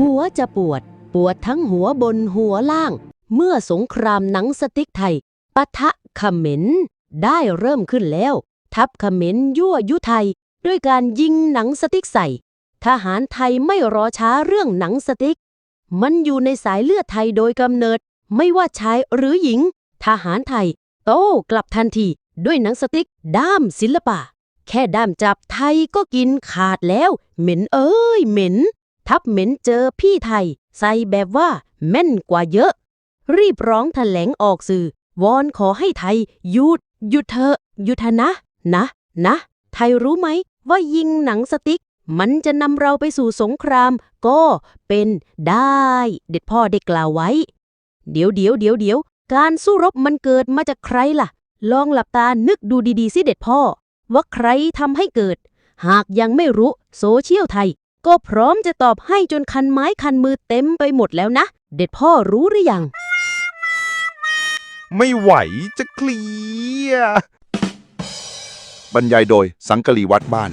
หัวจะปวด ปวดทั้งหัวบนหัวล่าง เมื่อสงครามหนังสติ๊กไทยปะทะเขมรได้เริ่มขึ้นแล้ว ทัพเขมรยั่วยุไทย ด้วยการยิงหนังสติ๊กใส่ ทหารไทยไม่รอช้าเรื่องหนังสติ๊ก มันอยู่ในสายเลือดไทยโดยกำเนิด ไม่ว่าชายหรือหญิง ทหารไทย โต้กลับทันทีด้วยหนังสติ๊กด้ามศิลปะ แค่ด้ามจับไทยก็กินขาดแล้ว เหม็นเอ้ยเหม็น ทับเหม็นเจอพี่ไทย ใส่แบบว่าแม่นกว่าเยอะ รีบร้องแถลงออกสื่อ วอนขอให้ไทยหยุดหยุดเถอะหยุดเถอะนะ นะ นะ ไทยรู้ไหมว่ายิงหนังสติ๊ก มันจะนำเราไปสู่สงคราม ก็เป็นได้ เด็ดพ่อได้กล่าวไว้ เดี๋ยวเดี๋ยวเดี๋ยวเดี๋ยวการสู้รบมันเกิดมาจากใครล่ะ ลองหลับตานึกดูดีๆสิเด็ดพ่อ ว่าใครทำให้เกิด หากยังไม่รู้โซเชียลไทย ก็พร้อมจะตอบให้จนคันไม้คันมือเต็มไปหมดแล้วนะ เด็ดพ่อรู้หรือยัง ไม่ไหวจะเคลียร์บรรยายโดยสังกะรีวัดบ้าน